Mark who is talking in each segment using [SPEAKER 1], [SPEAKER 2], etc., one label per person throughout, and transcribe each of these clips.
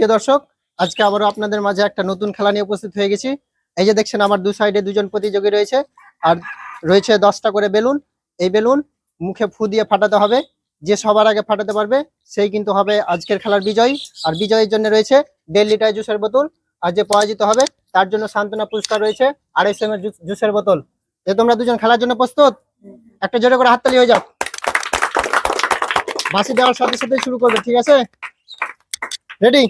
[SPEAKER 1] প্রিয় দর্শক, আজকে আবারও আপনাদের মাঝে একটা নতুন খেলা নিয়ে উপস্থিত হয়ে গেছি। এই যে দেখছেন, আমার দু সাইডে দুজন প্রতিযোগী রয়েছে। আর রয়েছে দশটা করে বেলুন। এই বেলুন মুখে ফু দিয়ে ফাটাতে হবে। যে সবার আগে ফাটাতে পারবে, সেই কিন্তু হবে আজকের খেলার বিজয়ী। আর বিজয়ের জন্য রয়েছে দেড় লিটার জুসের বোতল। আর যে পরাজিত হবে, তার জন্য সান্ত্বনা পুরস্কার রয়েছে আড়াইশো এম জুসের বোতল। যে তোমরা দুজন খেলার জন্য প্রস্তুত? একটা জোরে করে হাততালি হয়ে যাও বাসি দেওয়ার সাথে সাথে শুরু করবে, ঠিক আছে? রেডি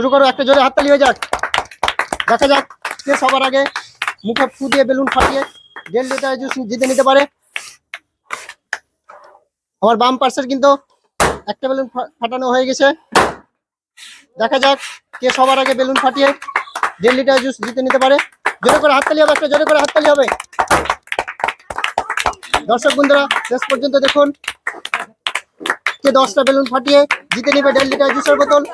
[SPEAKER 1] শুরু করো, একটা জোরে হাততালি হয়ে যাক। দেখা যাক কে সবার আগে মুখে ফু দিয়ে বেলুন ফাটিয়ে দেড় লিটার জুস জিতে নিতে পারে। আমার বাম পার্সের কিন্তু একটা বেলুন ফাটানো হয়ে গেছে। দেখা যাক কে সবার আগে বেলুন ফাটিয়ে দেড় লিটার জুস জিতে নিতে পারে। জোরে করে হাততালি হবে, একটা জোরে করে হাততালি হবে। দর্শক বন্ধুরা, শেষ পর্যন্ত দেখুন কে দশটা বেলুন ফাটিয়ে জিতে নিবে দেড় লিটার জুসের বোতল।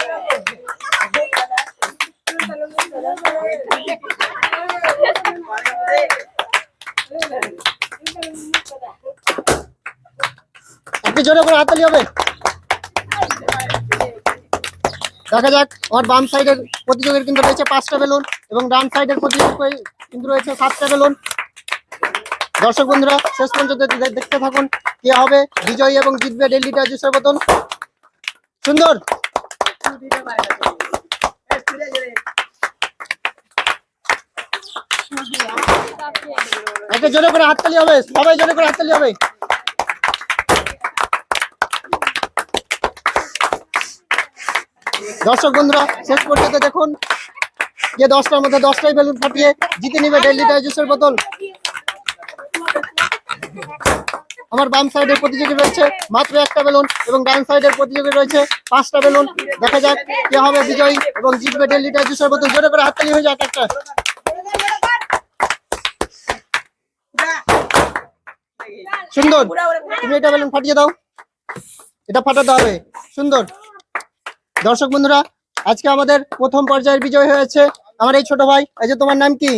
[SPEAKER 1] একটু জোরে করে হাততালি হবে। দেখা যাক আমার বাম সাইডের প্রতিযোগীর কিন্তু রয়েছে পাঁচটা বেলুন এবং ডান সাইডের প্রতিযোগী কিন্তু রয়েছে সাতটা বেলুন দর্শক বন্ধুরা, শেষ পর্যন্ত দেখতে থাকুন কে হবে বিজয়ী এবং জিতবে ডেলি জুসের বোতল সুন্দর। একটা জোরে করে হাততালি হবে, সবাই জোরে করে হাততালি হবে। দর্শক বন্ধুরা, শেষ পর্যন্ত দেখুন, যে দশটার মধ্যে দশটাই বেলুন ফাটিয়ে জিতে নিবে দেড় লিটার জুসের বোতল আমার বাম সাইডের প্রতিযোগী রয়েছে, মাত্র একটা বেলুন এবং ডান সাইডের প্রতিযোগী রয়েছে পাঁচটা বেলুন দেখা যাক কে হবে বিজয়ী এবং জিতবে দেড় লিটার জুসের বোতল জোরে করে হাততালি হয়ে যাক একটা। সুন্দর। তুমি এটা বেলুন ফাটিয়ে দাও। এটা ফাটাতে হবে। সুন্দর। দর্শক বন্ধুরা আজকে আমাদের প্রথম পর্যায়ের বিজয় হয়েছে আমার এই ছোট ভাই। এই যে তোমার নাম কি?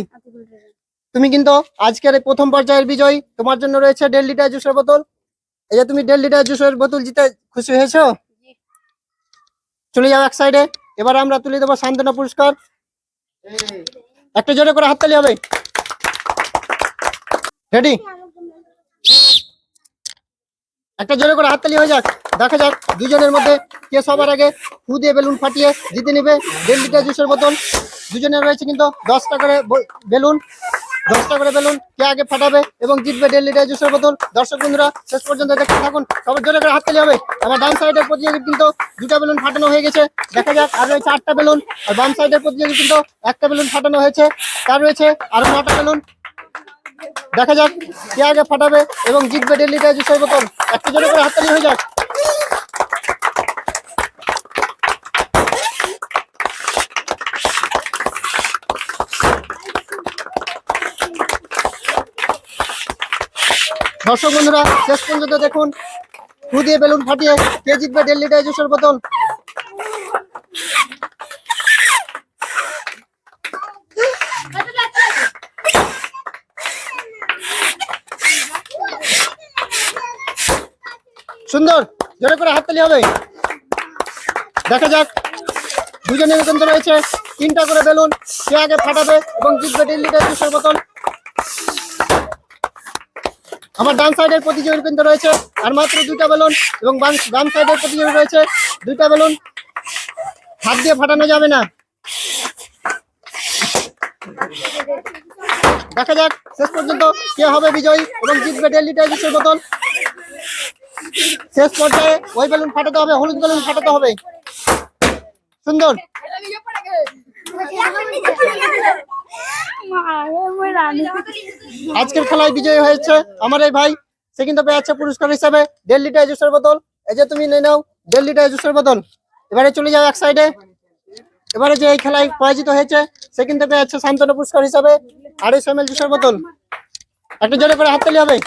[SPEAKER 1] তুমি কিন্তু আজকের এই প্রথম পর্যায়ের বিজয়। তোমার জন্য রয়েছে দেড় লিটার জুসের বোতল। এই যে তুমি দেড় লিটার জুসের বোতল জিতে খুশি হয়েছো? চলে যাও এক সাইডে এবার আমরা তুলে দেবো সান্ত্বনা পুরস্কার। একটা জোরে করে হাততালি হবে। রেডি একটা জোরে করে হাততালি হয়ে যাক। দেখা যাক দুজনের মধ্যে কে সবার আগে ফু দিয়ে বেলুন ফাটিয়ে জিতে নেবে। দেড় লিটার জুসের বোতল। দুজনের রয়েছে কিন্তু দশটা করে বেলুন। দশটা করে বেলুন কে আগে ফাটাবে এবং জিতবে দেড় লিটার জুসের বোতল। দর্শক বন্ধুরা, শেষ পর্যন্ত দেখতে থাকুন। সবার জোরে করে হাততালি হবে। আমার ডান সাইডের প্রতিযোগী কিন্তু দুটা বেলুন ফাটানো হয়ে গেছে। দেখা যাক, আর রয়েছে আটটা বেলুন। আর বাম সাইডের প্রতিযোগী কিন্তু একটা বেলুন ফাটানো হয়েছে। তার রয়েছে আরও নটা বেলুন। দেখা যাক কে আগে ফাটাবে এবং জিতবে লিটার জুসের বোতল একটা জোরে করে হাততালি হয়ে যাক। দর্শক বন্ধুরা, শেষ পর্যন্ত দেখুন ফু দিয়ে বেলুন ফাটিয়ে কে জিতবে দেড় লিটার জুসের বোতল সুন্দর, জোরে করে হাততালি হবে। দেখা যাক দুজনের কিন্তু রয়েছে। তিনটা করে বেলুন, সে আগে ফাটাবে এবং জিতবে দেড় লিটার বোতল আমার ডান সাইডের প্রতিযোগী কিন্তু রয়েছে। আর মাত্র দুইটা বেলুন এবং বাম সাইডের প্রতিযোগী রয়েছে। দুইটা বেলুন, হাত দিয়ে ফাটানো যাবে না। দেখা যাক, শেষ পর্যন্ত কে হবে বিজয়ী এবং জিতবে দেড় লিটার বোতল শেষ পর্যায়ে ওই বেলুন ফাটাতে হবে, হলুদ বেলুন ফাটাতে হবে। সুন্দর। আজকের খেলায় বিজয়ী হয়েছে আমার এই ভাই, সে কিন্তু পেয়েছে পুরস্কার হিসাবে দেড় লিটার জুসের বোতল। এই যে তুমি নিয়ে নাও, দেড় লিটার জুসের বোতল। এবারে চলে যাও এক সাইডে এবারে যে এই খেলায় পরাজিত হয়েছে, সে কিন্তু পেয়েছে সান্ত্বনা পুরস্কার হিসাবে আড়াইশো এম জুসের বোতল। একটু জোরে করে হাততালি হবে।